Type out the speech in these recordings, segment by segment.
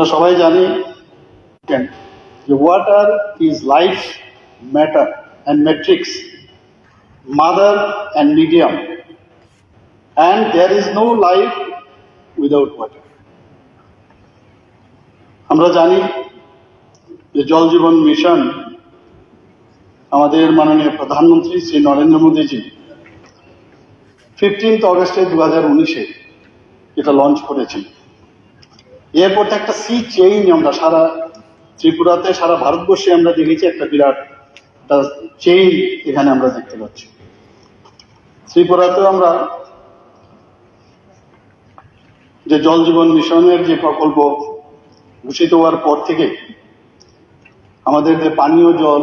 আমরা সবাই জানি যে water is life matter and matrix mother and medium and there is no life without water আমরা জানি যে জল জীবন মিশন আমাদের মাননীয় প্রধানমন্ত্রী শ্রী নরেন্দ্র মোদীজি ফিফটিন্থ অগস্টে দু হাজার উনিশে এটা লঞ্চ করেছেন। এরপর তো একটা সি চেইন আমরা সারা ত্রিপুরাতে, সারা ভারতবর্ষে আমরা দেখেছি একটা বিরাট, একটা চেইন এখানে আমরা দেখতে পাচ্ছি। ত্রিপুরাতেও আমরা যে জল জীবন মিশনের যে প্রকল্প ঘোষিত হওয়ার পর থেকে আমাদের যে পানীয় জল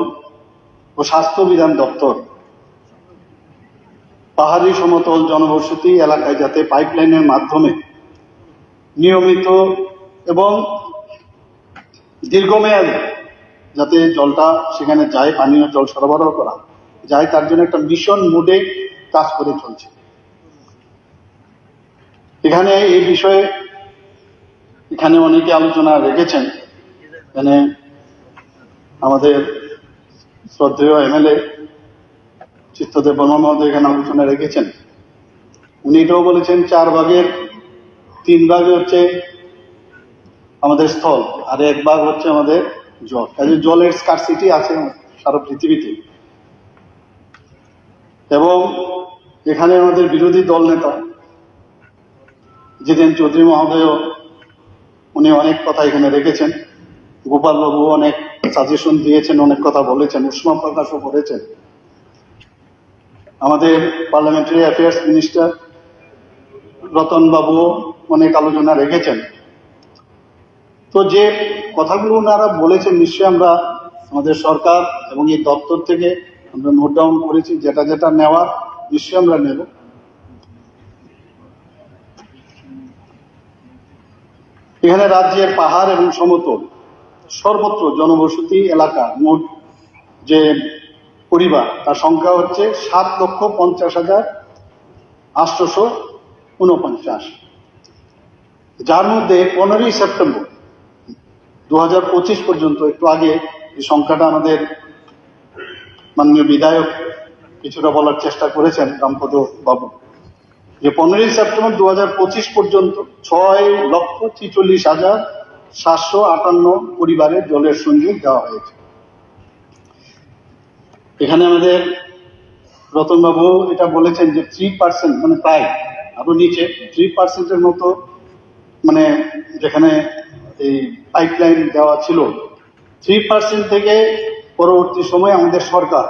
ও স্বাস্থ্য বিধান দপ্তর, পাহাড়ি সমতল জনবসতি এলাকায় যাতে পাইপলাইনের মাধ্যমে নিয়মিত এবং দীর্ঘমেয়াদী যাতে জলটা সেখানে যায়, পানীয় জল সরবরাহ করা যায়, তার জন্য একটা মিশন মোডে কাজ করে চলছে। এখানে এই বিষয়ে এখানে অনেকে আলোচনা রেখেছেন। এখানে আমাদের শ্রদ্ধেয় এমএলএ চিত্তদেব বর্মা মহোদয় এখানে আলোচনা রেখেছেন। উনি এটাও বলেছেন, চার ভাগের তিন ভাগে হচ্ছে আমাদের স্থল, আর এক ভাগ হচ্ছে আমাদের জল। কাজে জলের স্কারসিটি আছে সারা পৃথিবীতে। এবং এখানে আমাদের বিরোধী দল নেতা, জিতেন চৌধুরী মহোদয় উনি অনেক কথা এখানে রেখেছেন। গোপাল বাবু অনেক সাজেশন দিয়েছেন, অনেক কথা বলেছেন, উষ্মা প্রকাশও করেছেন। আমাদের পার্লামেন্টারি অ্যাফেয়ার্স মিনিস্টার রতন বাবু অনেক আলোচনা রেখেছেন। তো যে কথাগুলো ওনারা বলেছেন, নিশ্চয়ই আমরা আমাদের সরকার এবং এই দপ্তর থেকে আমরা নোট ডাউন করেছি, যেটা যেটা নেওয়ার নিশ্চয়ই আমরা নেব। এখানে রাজ্যের পাহাড় এবং সমতল, সর্বত্র জনবসতি এলাকা মোট যে পরিবার, তার সংখ্যা হচ্ছে সাত লক্ষ পঞ্চাশ হাজার আটশোশো উনপঞ্চাশ। যার মধ্যে পনেরোই সেপ্টেম্বর দু পর্যন্ত, একটু আগে এই সংখ্যাটা আমাদের মাননীয় বিধায়ক কিছুটা বলার চেষ্টা করেছেন রামপদ বাবু। যে পনেরোই সেপ্টেম্বর দু পর্যন্ত ছয় লক্ষ ছিচল্লিশ হাজার সাতশো আটান্ন পরিবারের জলের সংযোগ দেওয়া হয়েছে। এখানে আমাদের রতনবাবু এটা বলেছেন যে থ্রি পার্সেন্ট মানে প্রায় আরও নিচে থ্রি পার্সেন্টের মতো মানে যেখানে এই পাইপলাইন দেওয়া ছিল। থ্রি পার্সেন্ট থেকে পরবর্তী সময়ে আমাদের সরকার,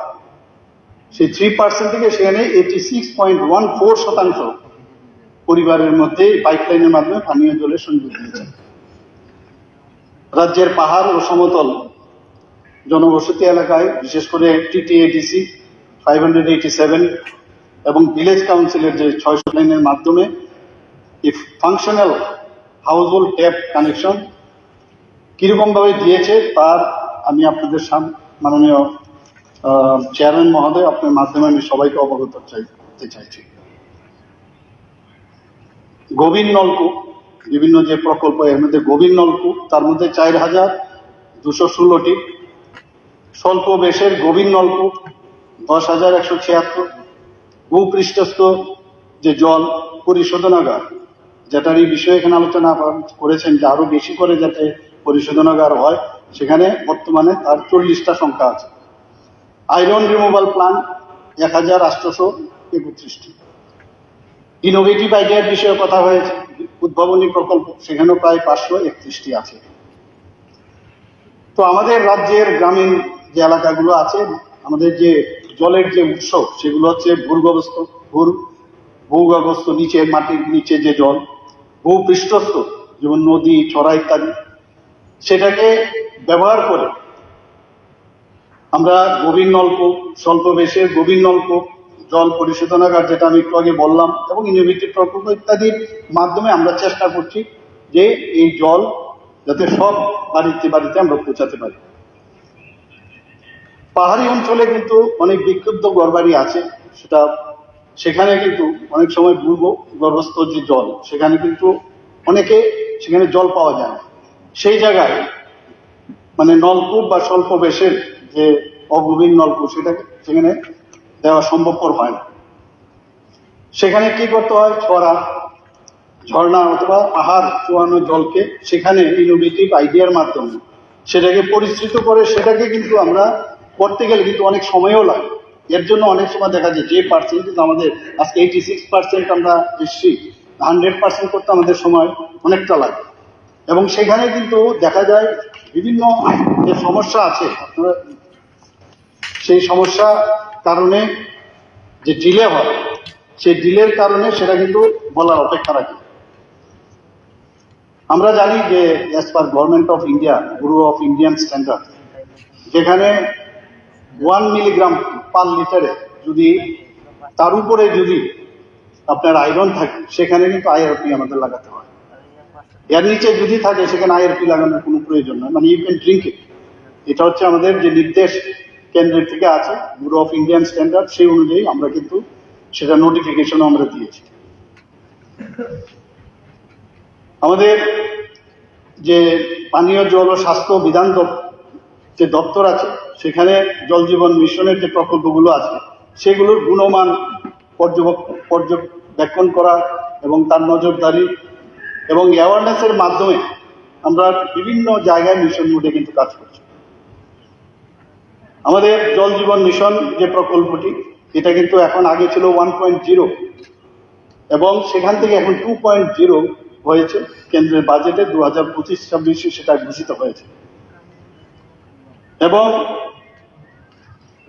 সেই থ্রি পার্সেন্ট থেকে সেখানে eighty six point one four শতাংশ পরিবারের মধ্যে পাইপলাইনের মাধ্যমে পানীয় জলের সংযোগ দিয়েছে রাজ্যের পাহাড় ও সমতল জনবসতি এলাকায়, বিশেষ করে TTADC five hundred eighty seven এবং ভিলেজ কাউন্সিলের যে ছয়শো লাইনের মাধ্যমে functional household tap connection কীরকমভাবে দিয়েছে তার আমি আপনাদের মাননীয় চেয়ারম্যান মহোদয় আপনার মাধ্যমে আমি সবাইকে অবগত চাই করতে চাইছি। গভীর নলকূপ, বিভিন্ন যে প্রকল্প, এর মধ্যে গভীর নলকূপ, তার মধ্যে চার হাজার দুশো ষোলোটি স্বল্প বেশের গভীর নলকূপ, দশ হাজার একশো ছিয়াত্তর। ভূপৃষ্ঠস্থ যে জল পরিশোধনাগার, যেটার এই বিষয়ে এখানে আলোচনা করেছেন যে আরও বেশি করে যাতে পরিশোধনাগার হয়, সেখানে বর্তমানে তার চল্লিশটা সংখ্যা আছে। আয়রন রিমুভাল প্ল্যান্ট এক হাজার আটশোশো একত্রিশটি। ইনোভেটিভ আইডিয়ার বিষয়ে কথা হয়েছে, উদ্ভাবনী প্রকল্প, সেখানেও প্রায় পাঁচশো একত্রিশটি আছে। তো আমাদের রাজ্যের গ্রামীণ যে এলাকাগুলো আছে, আমাদের যে জলের যে উৎস, সেগুলো হচ্ছে ভূগর্ভস্থ, ভূর, ভূগর্ভস্থ নিচে মাটির নিচে যে জল ভূপৃষ্ঠস্থ যেমন নদী চড়া ইত্যাদি। সেটাকে ব্যবহার করে আমরা গভীর নলকূপ স্বল্প বেশে গভীর নলকূপ জল পরিশোধনাগার যেটা আমি একটু আগে বললাম, এবং ইনোভেটিভ প্রকল্প ইত্যাদির মাধ্যমে আমরা চেষ্টা করছি যে এই জল যাতে সব বাড়িতে বাড়িতে আমরা পৌঁছাতে পারি। পাহাড়ি অঞ্চলে কিন্তু অনেক বিক্ষুব্ধ ঘরবাড়ি আছে, সেটা সেখানে কিন্তু অনেক সময় ভূগর্ভস্থ যে জল, সেখানে কিন্তু অনেকে সেখানে জল পাওয়া যায় না। সেই জায়গায় মানে নলকূপ বা স্বল্প বেশের যে অগভীর নলকূপ সেটাকে সেখানে দেওয়া সম্ভবপর হয় না। সেখানে কি করতে হয়? ছড়া, ঝর্ণা অথবা পাহাড় চুয়ানো জলকে সেখানে ইনোভেটিভ আইডিয়ার মাধ্যমে সেটাকে পরিশ্রিত করে সেটাকে কিন্তু আমরা করতে গেলে কিন্তু অনেক সময়ও লাগে। এর জন্য অনেক সময় দেখা যায় যে পার্সেন্টেজ আমাদের, আজকে এইটি সিক্স পার্সেন্ট আমরা এসছি হান্ড্রেড পার্সেন্ট করতে আমাদের সময় অনেকটা লাগে। এবং সেখানে কিন্তু দেখা যায় বিভিন্ন যে সমস্যা আছে সেই সমস্যা কারণে যে ডিলে হয়, সেই ডিলের কারণে সেটা কিন্তু বলার অপেক্ষা রাখে। আমরা জানি যে as per government of India bureau of Indian standard যেখানে ওয়ান মিলিগ্রাম পার লিটারে যদি, তার উপরে যদি আপনার আয়রন থাকে, সেখানে কিন্তু আইআরপি আমাদের লাগাতে হয়। এর নিচে যদি থাকে, সেখানে আইআরপি লাগানোর কোনো প্রয়োজন নয়। মানে ইউ ক্যান ড্রিঙ্ক ইট এটা হচ্ছে আমাদের যে নির্দেশ কেন্দ্রের থেকে আছে ব্যুরো অফ ইন্ডিয়ান স্ট্যান্ডার্ড সেই অনুযায়ী আমরা কিন্তু সেটা নোটিফিকেশনও আমরা দিয়েছি। আমাদের যে পানীয় জল ও স্বাস্থ্য বিধান যে দপ্তর আছে, সেখানে জল জীবন মিশনের যে প্রকল্পগুলো আছে, সেগুলোর গুণমান পর্যবেক- পর্যবেক্ষণ করা এবং তার নজরদারি এবং অ্যাওয়ারনেসের মাধ্যমে আমরা বিভিন্ন জায়গায় মিশন মোডে কিন্তু কাজ করছি। আমাদের জল জীবন মিশন যে প্রকল্পটি, এটা কিন্তু এখন আগে ছিল ওয়ান পয়েন্ট জিরো এবং সেখান থেকে এখন টু পয়েন্ট জিরো হয়েছে। কেন্দ্রের বাজেটে দু হাজার পঁচিশ ছাব্বিশে সেটা ঘোষিত হয়েছে। এবং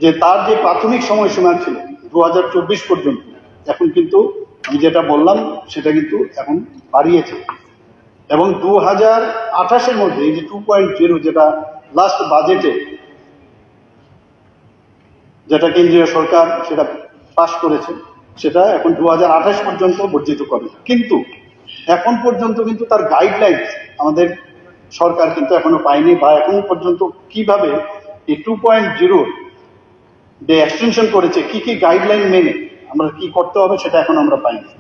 যে তার যে প্রাথমিক সময়সীমা ছিল দু হাজার চব্বিশ পর্যন্ত, এখন কিন্তু আমি যেটা বললাম, সেটা কিন্তু এখন বাড়িয়েছে। এবং দু হাজার আঠাশের মধ্যে এই যে টু পয়েন্ট জিরো যেটা লাস্ট বাজেটে যেটা কেন্দ্রীয় সরকার সেটা পাশ করেছে, সেটা এখন দু হাজার আঠাশ পর্যন্ত বর্জিত করে। কিন্তু এখন পর্যন্ত কিন্তু তার গাইডলাইন আমাদের সরকার কিন্তু এখনও পায়নি বা এখন পর্যন্ত কীভাবে এই টু পয়েন্ট জিরো যে এক্সটেনশন করেছে, কি কি গাইডলাইন মেনে আমরা কি করতে হবে সেটা এখন আমরা পাইনি।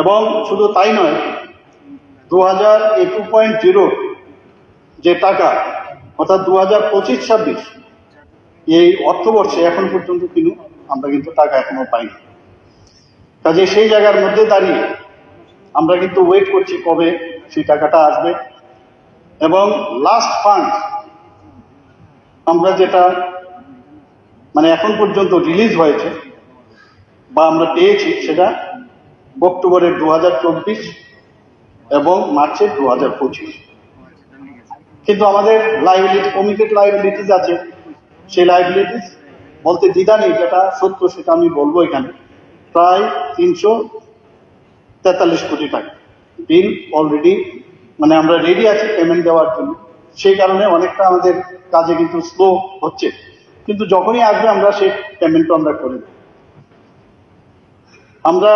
এবং শুধু তাই নয় দু হাজার টু পয়েন্ট জিরো যে টাকা, অর্থাৎ দু হাজার পঁচিশ ছাব্বিশ, এই অর্থবর্ষে এখন পর্যন্ত কিন্তু আমরা কিন্তু টাকা এখনও পাইনি। কাজে সেই জায়গার মধ্যে দাঁড়িয়ে আমরা কিন্তু ওয়েট করছি কবে সেই টাকাটা আসবে। এবং লাস্ট ফান্ড আমরা যেটা মানে এখন পর্যন্ত রিলিজ হয়েছে, বা আমরা পেয়েছি সেটা অক্টোবরের দু হাজার চব্বিশ এবং মার্চের দু হাজার পঁচিশ। কিন্তু আমাদের লাইবিলিটি কমিটেড লাইবিলিটিস আছে। সেই লাইবিলিটিস বলতে দ্বিধা নেই, যেটা সত্য সেটা আমি বলব এখানে। প্রায় তিনশো তেতাল্লিশ কোটি টাকা বিল অলরেডি মানে আমরা রেডি আছি পেমেন্ট দেওয়ার জন্য। সেই কারণে অনেকটা আমাদের কাজে কিন্তু স্লো হচ্ছে। কিন্তু যখনই আসবে, আমরা সেই পেমেন্টও আমরা করে আমরা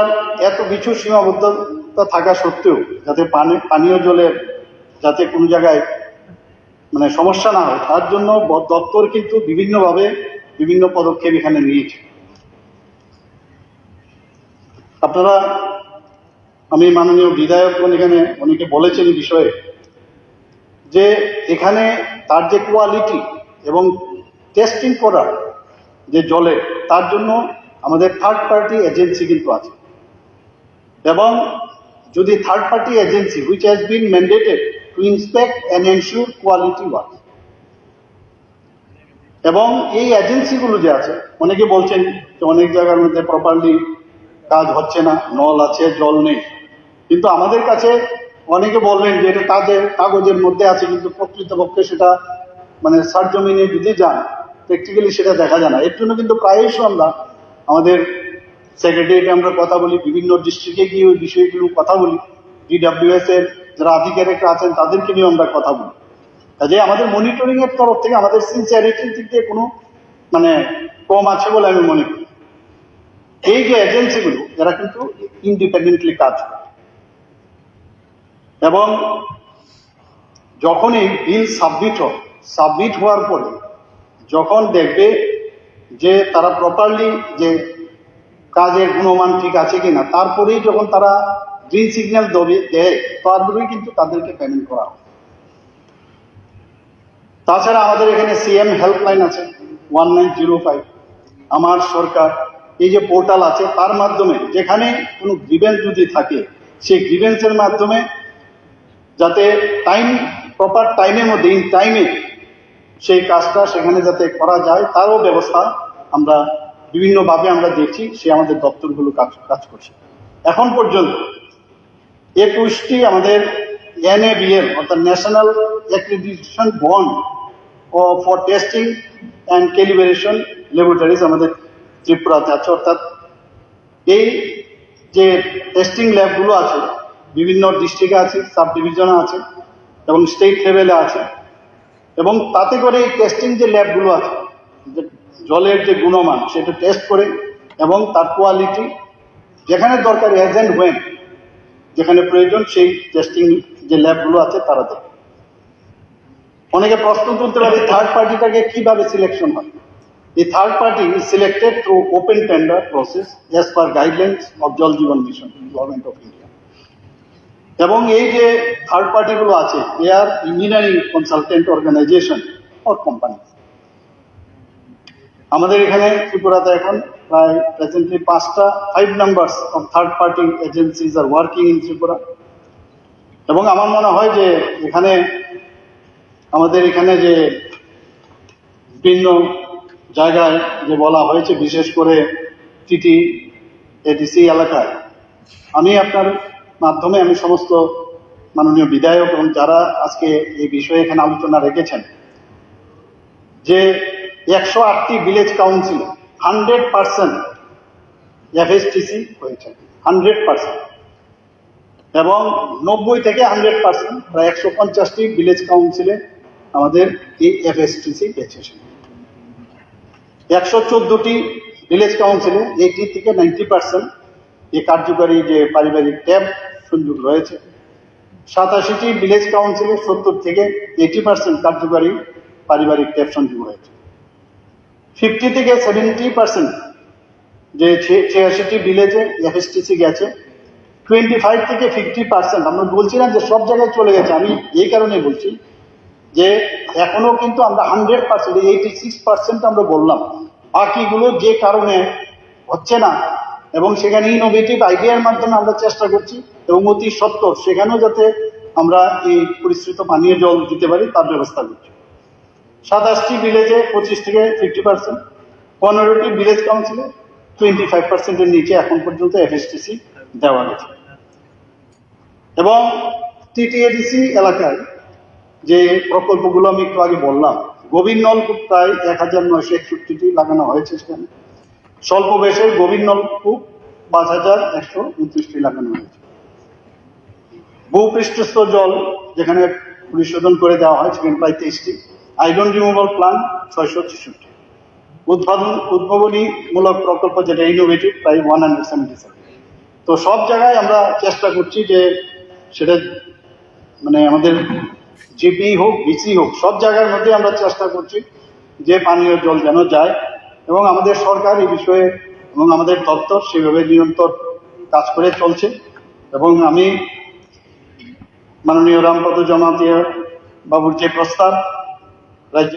এত কিছু সীমাবদ্ধতা থাকা সত্ত্বেও যাতে পানি, পানীয় জলের যাতে কোনো জায়গায় মানে সমস্যা না হয়, তার জন্য দপ্তর কিন্তু বিভিন্নভাবে বিভিন্ন পদক্ষেপ এখানে নিয়েছে। আপনারা, আমি মাননীয় বিধায়কগণ এখানে অনেকে বলেছেন বিষয়ে যে এখানে তার যে কোয়ালিটি এবং টেস্টিং করার যে জলে, তার জন্য আমাদের থার্ড পার্টি এজেন্সি কিন্তু আছে। এবং যদি third party agency which has been mandated to inspect and ensure quality work এবং এই এজেন্সিগুলো যে আছে, অনেকে বলছেন যে অনেক জায়গার মধ্যে প্রপারলি কাজ হচ্ছে না, নল আছে, জল নেই। কিন্তু আমাদের কাছে অনেকে বলবেন যে এটা তাদের কাগজের মধ্যে আছে, কিন্তু প্রকৃতপক্ষে সেটা মানে সারজমিনে যদি যান প্র্যাকটিক্যালি সেটা দেখা যায় না। এর জন্য কিন্তু প্রায়শই আমরা আমাদের সেক্রেটারিয়েটে আমরা কথা বলি, বিভিন্ন ডিস্ট্রিক্টে গিয়ে ওই বিষয়গুলো কথা বলি। ডিডাব্লিউএস এর যারা আধিকারিকরা আছেন, তাদেরকে নিয়ে আমরা কথা বলি। কাজে আমাদের মনিটরিং এর তরফ থেকে আমাদের সিনসিয়ারিটির দিক দিয়ে কোনো মানে কম আছে বলে আমি মনে করি। এই যে এজেন্সিগুলো এরা কিন্তু ইন্ডিপেন্ডেন্টলি কাজ করে। এবং যখনই বিল সাবমিট হয় সাবমিট হওয়ার পরে যখন দেখবে যে তারা প্রপারলি যে কাজের গুণমান ঠিক আছে কিনা, তারপরেই যখন তারা গ্রিন সিগন্যাল দেয়, তারপরেই কিন্তু তাদেরকে পেমেন্ট করা হয়। তাছাড়া আমাদের এখানে সিএম হেল্পলাইন আছে ওয়ান নাইন জিরো ফাইভ আমার সরকার এই যে পোর্টাল আছে, তার মাধ্যমে যেখানে কোনো গ্রিভেন্স যদি থাকে, সেই গ্রিভেন্সের মাধ্যমে যাতে টাইম প্রপার টাইমের মধ্যে ইন টাইমে সেই কাজটা সেখানে যাতে করা যায়, তারও ব্যবস্থা আমরা বিভিন্নভাবে আমরা দেখছি, সে আমাদের দপ্তরগুলো কাজ কাজ করছে। এখন পর্যন্ত একুশটি আমাদের এনএবিএল, অর্থাৎ national accreditation board for testing and calibration laboratories আমাদের ত্রিপুরাতে আছে। অর্থাৎ এই যে টেস্টিং ল্যাবগুলো আছে, বিভিন্ন ডিস্ট্রিক্টে আছে, সাব ডিভিশনে আছে এবং স্টেট লেভেলে আছে এবং তাতে করে এই টেস্টিং যে ল্যাবগুলো আছে, যে জলের যে গুণমান, সেটা টেস্ট করে এবং তার কোয়ালিটি যেখানে দরকার এজেন্ট ওয়েন যেখানে প্রয়োজন সেই টেস্টিং যে ল্যাবগুলো আছে তারা দেয় অনেকে প্রশ্ন তুলতে পারে থার্ড পার্টিটাকে কীভাবে সিলেকশন হয়? এই third party is selected through open tender process as per guidelines of Jal Jeevan mission government of India এবং এই যে থার্ড পার্টিগুলো আছে এ আর engineering consultant organization or company আমাদের এখানে ত্রিপুরাতে এখন প্রায় প্রেজেন্টলি পাঁচটা five numbers of third party agencies are working in Tripura. এবং আমার মনে হয় যে এখানে, আমাদের এখানে যে বিভিন্ন জায়গায় যে বলা হয়েছে, বিশেষ করে টিটি এডিসি এলাকায়, আমি আপনার মাধ্যমে আমি সমস্ত মাননীয় বিধায়ক এবং যারা আজকে এই বিষয়ে এখানে আলোচনা রেখেছেন, যে একশো আটটি village council hundred percent FSTC হয়েছে হান্ড্রেড পার্সেন্ট এবং নব্বই থেকে হান্ড্রেড পার্সেন্ট প্রায় একশো পঞ্চাশটি ভিলেজ কাউন্সিলে আমাদের এই এফএসটিসি পেয়েছে একশো চোদ্দটি ভিলেজ কাউন্সিলে এইটি থেকে নাইনটি পার্সেন্ট এই কার্যকারী যে পারিবারিক ট্যাব সংযোগ রয়েছে। সাতাশিটি ভিলেজ কাউন্সিলে সত্তর থেকে এইটি পার্সেন্ট কার্যকারী পারিবারিক ট্যাব সংযোগ রয়েছে। ফিফটি থেকে সেভেন্টি পার্সেন্ট যে ছিয়াশিটি ভিলেজে এফএসটিসি গেছে টোয়েন্টি ফাইভ থেকে ফিফটি পার্সেন্ট আমরা বলছিলাম যে সব জায়গায় চলে গেছে। আমি এই কারণে বলছি যে এখনও কিন্তু আমরা hundred percent eighty six percent আমরা বললাম। বাকিগুলো যে কারণে হচ্ছে না এবং সেখানে ইনোভেটিভ আইডিয়ার মাধ্যমে আমরা চেষ্টা করছি এবং অতি সত্তর সেখানেও যাতে আমরা এই পরিশ্রিত পানীয় জল দিতে পারি, তার ব্যবস্থা করছি। সাতাশটি ভিলেজে পঁচিশ থেকে ফিফটি পার্সেন্ট পনেরোটি ভিলেজ কাউন্সিলে টোয়েন্টি ফাইভ পার্সেন্টের নিচে এখন পর্যন্ত এফএসটিসি দেওয়া গেছে। এবং টিটিএডিসি এলাকায় যে প্রকল্পগুলো আমি একটু আগে বললাম গভীর নলকূপ প্রায় এক হাজার নয়শো একষট্টিটি লাগানো হয়েছে সেখানে। স্বল্প বেশের গভীর নলকূপ পাঁচ হাজার একশো উনত্রিশটি লাগানো হয়েছে ভূপৃষ্ঠস্থ জল যেখানে পরিশোধন করে দেওয়া হয় সেখানে প্রায় তেইশটি। আইরন রিমুভাল প্ল্যান্ট ছয়শো ছেষট্টি। উদ্ভাবন উদ্ভাবনীমূলক প্রকল্প যেটা ইনোভেটিভ প্রায় ওয়ান হান্ড্রেড সেভেন্টি সেভেন তো সব জায়গায় আমরা চেষ্টা করছি যে সেটা মানে আমাদের জিপি হোক বিসি হোক, সব জায়গার মধ্যে আমরা চেষ্টা করছি যে পানীয় জল যেন যায়। এবং আমাদের সরকার এই বিষয়ে এবং আমাদের দপ্তর সেভাবে নিরন্তর কাজ করে চলছে। এবং আমি মাননীয় রামপদ জমাতিয়া বাবুর যে প্রস্তাব